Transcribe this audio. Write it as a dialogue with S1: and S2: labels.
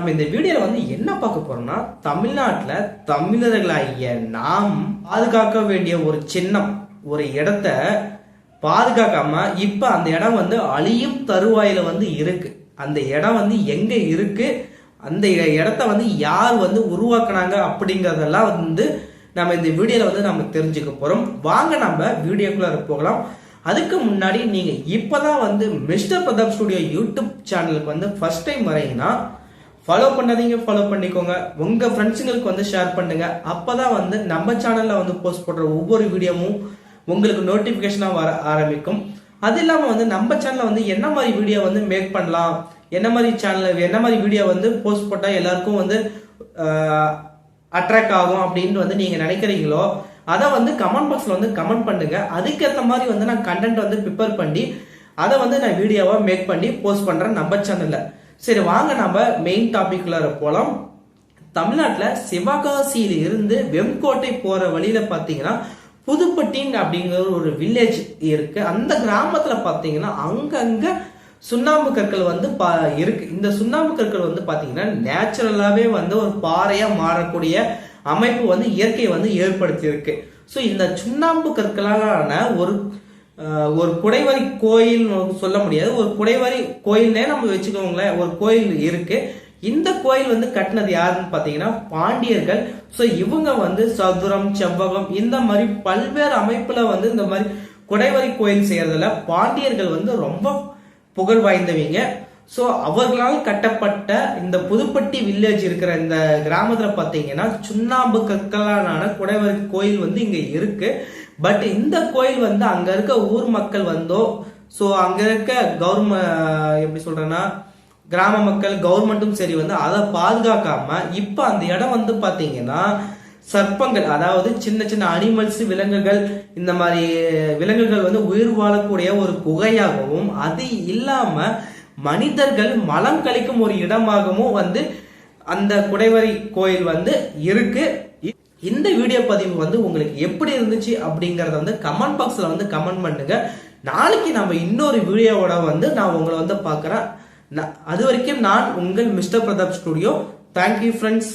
S1: நம்ம இந்த வீடியோல வந்து என்ன பார்க்க போறோம்னா தமிழ்நாட்டுல தமிழர்களாகிய நாம் பாதுகாக்க வேண்டிய ஒரு சின்னம் ஒரு இடத்த பாதுகாக்காம இப்ப அந்த இடம் வந்து அழியும் தருவாயில வந்து இருக்கு. அந்த இடம் வந்து எங்க இருக்கு? அந்த இடத்த வந்து யார் வந்து உருவாக்குனாங்க அப்படிங்கறதெல்லாம் வந்து நம்ம இந்த வீடியோல வந்து நம்ம தெரிஞ்சுக்க போறோம். வாங்க நம்ம வீடியோக்குள்ள போகலாம். அதுக்கு முன்னாடி நீங்க இப்பதான் வந்து மிஸ்டர் பிரதாப் ஸ்டுடியோ யூடியூப் சேனலுக்கு வந்து ஃபர்ஸ்ட் டைம் வரீங்கன்னா ஃபாலோ பண்ணாதீங்க ஃபாலோ பண்ணிக்கோங்க. உங்க ஃப்ரெண்ட்ஸுங்களுக்கு வந்து ஷேர் பண்ணுங்க. அப்பதான் வந்து நம்ம சேனல்ல வந்து போஸ்ட் போடுற ஒவ்வொரு வீடியோவும் உங்களுக்கு நோட்டிபிகேஷனா வர ஆரம்பிக்கும். அது இல்லாம வந்து நம்ம சேனல்ல வந்து என்ன மாதிரி வீடியோ வந்து மேக் பண்ணலாம்? என்ன மாதிரி சேனல் என்ன மாதிரி வீடியோ வந்து போஸ்ட் போட்டா எல்லாருக்கும் வந்து அட்ராக்ட் ஆகும் அப்படின்னு வந்து நீங்க நினைக்கிறீங்களோ அதை வந்து கமெண்ட் பாக்ஸ்ல வந்து கமெண்ட் பண்ணுங்க. அதுக்கேற்ற மாதிரி வந்து நான் கண்டென்ட் வந்து ப்ரிப்பேர் பண்ணி அதை வந்து நான் வீடியோவா மேக் பண்ணி போஸ்ட் பண்றேன் நம்ம சேனல்ல சரி வாங்க நம்ம மெயின் டாபிக்ல போலாம். தமிழ்நாட்டில் சிவகாசியில இருந்து வெம்கோட்டை போற வழியில பாத்தீங்கன்னா புதுப்பட்டின் அப்படிங்கிற ஒரு வில்லேஜ் இருக்கு. அந்த கிராமத்துல பாத்தீங்கன்னா அங்கங்க சுண்ணாம்பு கற்கள் வந்து பா- இருக்கு. இந்த சுண்ணாம்பு கற்கள் வந்து பாத்தீங்கன்னா நேச்சுரலாவே வந்து ஒரு பாறையா மாறக்கூடிய அமைப்பு வந்து இயற்கை வந்து ஏற்படுத்தி இருக்கு ஸோ இந்த சுண்ணாம்பு கற்களாலான ஒரு ஒரு குடைவரி கோயில் சொல்ல முடியாது. ஒரு குடைவரி கோயில்னே நம்ம வச்சுக்கோங்களேன். ஒரு கோயில் இருக்கு. இந்த கோயில் வந்து கட்டினது யாருன்னு பாத்தீங்கன்னா பாண்டியர்கள். ஸோ இவங்க வந்து சதுரம் செவ்வகம் இந்த மாதிரி பல்வேறு அமைப்புல வந்து இந்த மாதிரி குடைவரி கோயில் செய்யறதுல பாண்டியர்கள் வந்து ரொம்ப புகழ் வாய்ந்தவங்க. ஸோ அவர்களால் கட்டப்பட்ட இந்த புதுப்பட்டி வில்லேஜ் இருக்கிற இந்த கிராமத்தில் பார்த்தீங்கன்னா சுண்ணாம்பு கற்களான குடைவர் கோயில் வந்து இங்கே இருக்கு. பட் இந்த கோயில் வந்து அங்கே இருக்க ஊர் மக்கள் வந்தோ ஸோ அங்கே இருக்க கவர்ம எப்படி சொல்கிறேன்னா கிராம மக்கள் கவர்மெண்ட்டும் சரி வந்து அதை பாதுகாக்காம இப்போ அந்த இடம் வந்து பார்த்தீங்கன்னா சர்ப்பங்கள் அதாவது சின்ன சின்ன அனிமல்ஸ் விலங்குகள் இந்த மாதிரி விலங்குகள் வந்து உயிர் வாழக்கூடிய ஒரு குகையாகவும் அது இல்லாமல் மனிதர்கள் மலம் கழிக்கும் ஒரு இடமாகவும் வந்து அந்த குடைவரி கோயில் வந்து இருக்கு. இந்த வீடியோ பதிவு வந்து உங்களுக்கு எப்படி இருந்துச்சு அப்படிங்கறத வந்து கமெண்ட் பாக்ஸ்ல வந்து கமெண்ட் பண்ணுங்க. நாளைக்கு நம்ம இன்னொரு வீடியோவோட வந்து நான் உங்களை வந்து பார்க்குறேன். அது வரைக்கும் நான் உங்கள் mister Pratap studio thank you friends